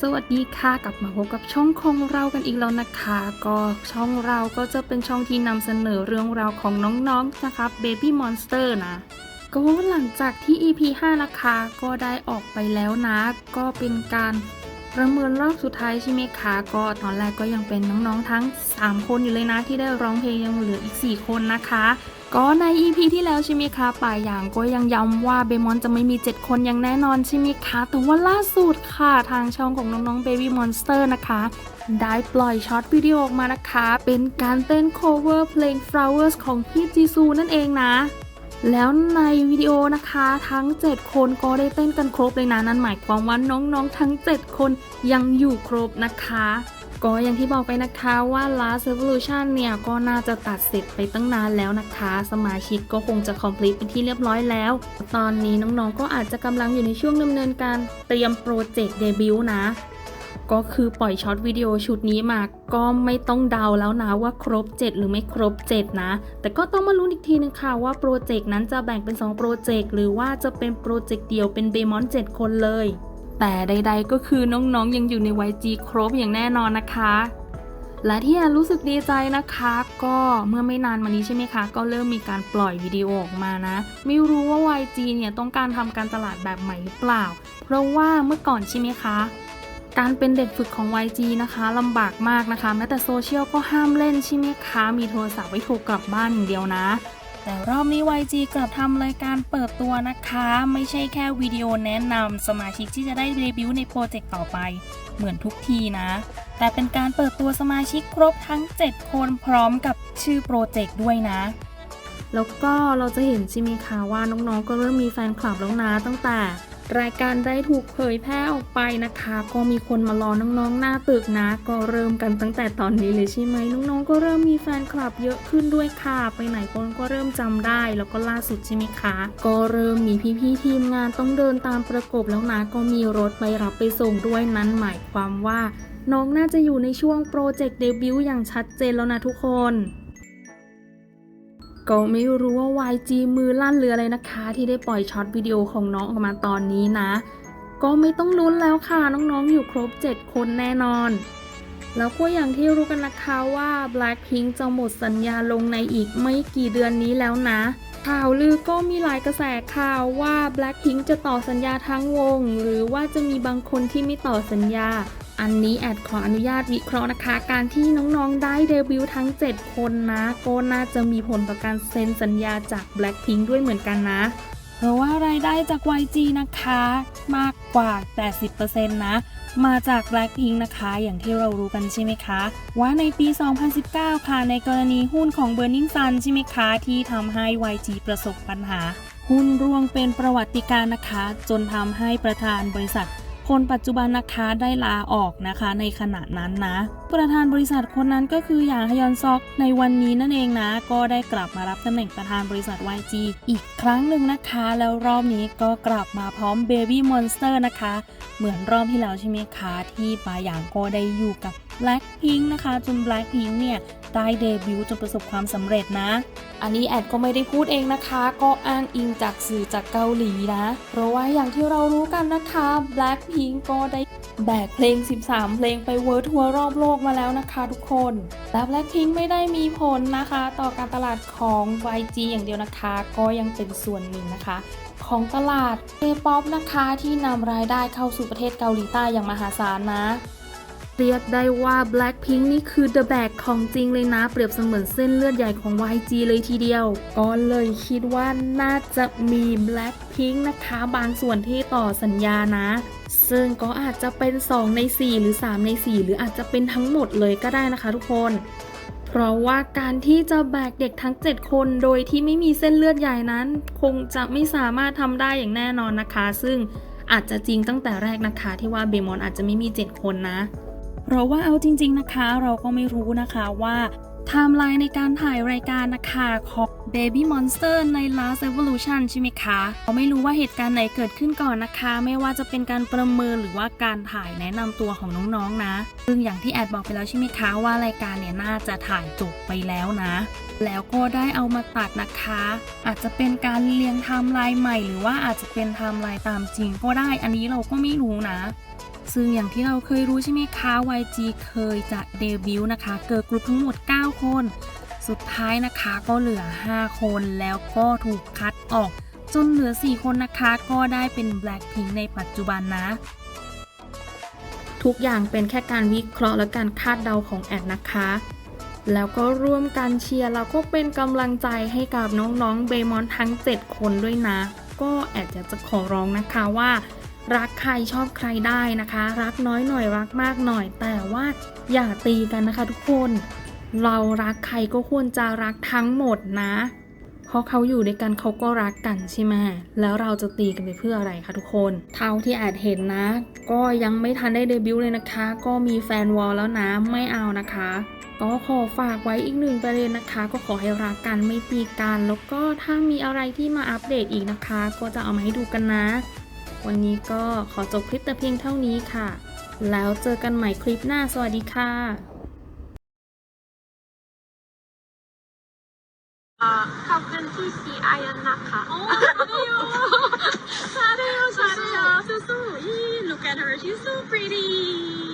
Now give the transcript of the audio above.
สวัสดีค่ะกลับมาพบกับช่องของเรากันอีกแล้วนะคะ ก็ช่องเราก็จะเป็นช่องที่นำเสนอเรื่องราวของน้องๆนะคะเบบี้มอนสเตอร์นะ ก็หลังจากที่ EP 5 นะคะก็ได้ออกไปแล้วนะ ก็เป็นการประเมินรอบสุดท้ายใช่ไหมคะก็ตอนแรกก็ยังเป็นน้องๆทั้ง 3 คนอยู่เลยนะที่ได้ร้องเพลงยังเหลืออีก 4 คนนะคะ ก็ใน EP ที่แล้วใช่ไหมคะป่าอย่างก็ยังย้ำว่าเบมอนจะไม่มี 7 คนอย่างแน่นอนใช่ไหมคะแต่ว่าล่าสุดค่ะทางช่องของน้องๆ Baby Monster นะคะได้ปล่อยช็อตวิดีโอออกมานะคะ เป็นการเต้น cover เพลง Flowers ของพี่จีซูนั่นเองนะ แล้วในวิดีโอนะคะทั้ง 7 คนก็ได้เต้นกันครบเลยนะ นั่นหมายความว่าน้องๆทั้ง 7 คนยังอยู่ครบนะคะ ก็อย่างที่บอกไปนะคะว่า Last Evolution เนี่ย ก็น่าจะตัดเสร็จไปตั้งนานแล้วนะคะ สมาชิกก็คงจะ complete เป็นที่เรียบร้อยแล้ว ตอนนี้น้องๆ ก็อาจจะกำลังอยู่ในช่วงดำเนินการเตรียมโปรเจกต์เดบิวต์นะ ก็คือปล่อยช็อตวิดีโอชุดนี้มา ก็ไม่ต้องเดาแล้วนะว่าครบ 7 หรือไม่ครบ 7 นะ แต่ก็ต้องมาลุ้นอีกทีนึงค่ะว่าโปรเจกต์นั้นจะแบ่งเป็น 2 โปรเจกต์หรือว่าจะเป็นโปรเจกต์เดียวเป็นเบมอน 7 คนเลย แต่ใด ๆ ก็คือน้องๆ ยังอยู่ใน YG ครบอย่างแน่นอนนะคะ และที่แอนรู้สึกดีใจนะคะ ก็เมื่อไม่นานมานี้ใช่ไหมคะ ก็เริ่มมีการปล่อยวิดีโอออกมานะ ไม่รู้ว่า YG เนี่ยต้องการทำการตลาดแบบใหม่หรือเปล่า เพราะว่าเมื่อก่อนใช่ไหมคะการเป็นเด็กฝึกของ YG นะคะลำบากมากนะคะ แม้แต่โซเชียลก็ห้ามเล่นใช่ไหมคะ มีโทรศัพท์ไว้โทรกลับบ้านอย่างเดียวนะ แต่รอบนี้ YG กลับทำรายการเปิดตัวนะคะ ไม่ใช่แค่วิดีโอแนะนำสมาชิกที่จะได้เดบิวต์ในโปรเจกต์ต่อไปเหมือนทุกทีนะ แต่เป็นการเปิดตัวสมาชิกครบทั้ง 7 คนพร้อมกับชื่อโปรเจกต์ด้วยนะ แล้วก็เราจะเห็นใช่ไหมคะว่าน้องๆก็เริ่มมีแฟนคลับแล้วนะตั้งแต่ รายการได้ถูกเผยแพร่ออกไปนะคะ ก็มีคนมารอน้องๆ หน้าตึกนะ ก็เริ่มกันตั้งแต่ตอนนี้เลยใช่ไหมน้องๆ ก็เริ่มมีแฟนคลับเยอะขึ้นด้วยค่ะ ไปไหนคนก็เริ่มจำได้ แล้วก็ล่าสุดใช่ไหมคะ ก็เริ่มมีพี่ๆทีมงานต้องเดินตามประกบแล้วนะ ก็มีรถไปรับไปส่งด้วยนั้นหมายความว่า น้องน่าจะอยู่ในช่วงโปรเจกต์เดบิวต์อย่างชัดเจนแล้วนะทุกคน ก็ไม่รู้ว่า YG มือลั่นเรืออะไรนะคะ ที่ได้ปล่อยช็อตวิดีโอของน้องออกมาตอนนี้นะ ก็ไม่ต้องลุ้นแล้วค่ะ น้องๆอยู่ครบ 7 คนแน่นอน แล้วก็อย่างที่รู้กันนะคะว่า Blackpink จะหมดสัญญาลงในอีกไม่กี่เดือนนี้แล้วนะ ข่าวลือก็มีหลายกระแสข่าวว่า Blackpink จะต่อสัญญาทั้งวง หรือว่าจะมีบางคนที่ไม่ต่อสัญญา อันนี้แอดขออนุญาตวิเคราะห์นะคะ การที่น้องๆได้เดบิวต์ทั้ง 7 คนนะก็น่าจะมีผลต่อการเซ็นสัญญาจาก Blackpink ด้วยเหมือนกันนะ เพราะว่ารายได้จาก YG นะคะ มากกว่า 80%นะมาจาก Blackpink นะคะ อย่างที่เรารู้กันใช่ไหมคะ ว่าในปี 2019 ค่ะ ในกรณีหุ้นของ Burning Sun ใช่ไหมคะ ที่ทำให้ YG ประสบปัญหา หุ้นร่วงเป็นประวัติการณ์นะคะ จนทำให้ประธานบริษัท คนปัจจุบันนะคะได้ลาออกนะคะในขณะนั้นนะประธานบริษัทคนนั้นก็คืออย่างฮยอนซอกในวันนี้นั่นเองนะ ก็ได้กลับมารับตำแหน่งประธานบริษัท YG อีกครั้งหนึ่งนะคะ แล้วรอบนี้ก็กลับมาพร้อม Baby Monster นะคะ เหมือนรอบที่แล้วใช่ไหมคะที่ปาหยางก็ได้อยู่กับ Blackpink นะคะ จน Blackpink เนี่ยได้เดบิวต์จนประสบความสำเร็จนะ อันนี้แอดก็ไม่ได้พูดเองนะคะ ก็อ้างอิงจากสื่อจากเกาหลีนะ เพราะว่าอย่างที่เรารู้กันนะคะ Blackpink ก็ได้แบกเพลง 13 เพลงไปเวิร์ทัวร์รอบโลกมาแล้วนะคะทุกคนและ Blackpink ไม่ได้มีผลนะคะ ต่อการตลาดของ YG อย่างเดียวนะคะ ก็ยังเป็นส่วนหนึ่งนะคะ ของตลาด K-POP นะคะที่นำรายได้เข้าสู่ประเทศเกาหลีใต้อย่างมหาศาลนะเรียกได้ว่า Blackpink นี่คือ The Bag ของจริงเลยนะ เปรียบเสมือนเส้นเลือดใหญ่ของ YG เลยทีเดียว ก็เลยคิดว่าน่าจะมี Blackpink นะคะ บางส่วนที่ต่อสัญญานะ ซึ่งก็อาจจะเป็น 2 ใน 4 หรือ 3 ใน 4 หรืออาจจะเป็นทั้งหมดเลยก็ได้นะคะทุกคน เพราะว่าการที่จะแบกเด็กทั้ง 7 คนโดยที่ไม่มีเส้นเลือดใหญ่นั้น คงจะไม่สามารถทำได้อย่างแน่นอนนะคะ ซึ่งอาจจะจริงตั้งแต่แรกนะคะที่ว่าเบมอนอาจจะไม่มี 7 คนนะ เพราะว่าเอาจริง ๆนะคะ เราก็ไม่รู้นะคะว่า ไทม์ไลน์ในการถ่ายรายการนะคะของ Baby Monster ใน Last Evolution ใช่ไหมคะเราไม่รู้ว่าเหตุการณ์ไหนเกิดขึ้นก่อนนะคะ ไม่ว่าจะเป็นการประเมินหรือว่าการถ่ายแนะนำตัวของน้องๆนะ ซึ่งอย่างที่แอดบอกไปแล้วใช่ไหมคะว่ารายการเนี่ยน่าจะถ่ายจบไปแล้วนะ แล้วก็ได้เอามาตัดนะคะ อาจจะเป็นการเรียงไทม์ไลน์ใหม่ หรือว่าอาจจะเป็นไทม์ไลน์ตามจริงก็ได้ อันนี้เราก็ไม่รู้นะ ซึ่งอย่างที่เราเคยรู้ใช่ไหมคะ YG เคยจะเดบิวต์นะคะ เกิร์ลกรุ๊ปทั้งหมด 9 คน สุดท้ายนะคะก็เหลือ 5 คนแล้วก็ถูกคัดออก จนเหลือ 4 คนนะคะ ก็ได้เป็น Blackpink ในปัจจุบันนะ ทุกอย่างเป็นแค่การวิเคราะห์และการคาดเดาของแอดนะคะ แล้วก็ร่วมกันเชียร์แล้วก็เป็นกำลังใจให้กับน้องๆเบมอนทั้ง 7 คนด้วยนะ ก็แอดอยากจะขอร้องนะคะว่า รักใครชอบใครได้นะคะ รักน้อยหน่อยรักมากหน่อย แต่ว่าอย่าตีกันนะคะทุกคน เรารักใครก็ควรจะรักทั้งหมดนะ เพราะเขาอยู่ด้วยกันเขาก็รักกันใช่ไหมแล้วเราจะตีกันไปเพื่ออะไรคะทุกคน เท่าที่แอดเห็นนะ ก็ยังไม่ทันได้เดบิวต์เลยนะคะ ก็มีแฟนวอลแล้วนะไม่เอานะคะก็ขอฝากไว้อีกหนึ่งประเด็นนะคะ ก็ขอให้รักกันไม่ตีกัน แล้วก็ถ้ามีอะไรที่มาอัปเดตอีกนะคะ ก็จะเอามาให้ดูกันนะ วันนี้ก็ขอจบคลิปแต่เพียงเท่านี้ค่ะ แล้วเจอกันใหม่คลิปหน้า สวัสดีค่ะขอบคุณที่ซีไอันนะคะโอ้ยซาเดโยซาเดโยสู้ๆ look at her she's so pretty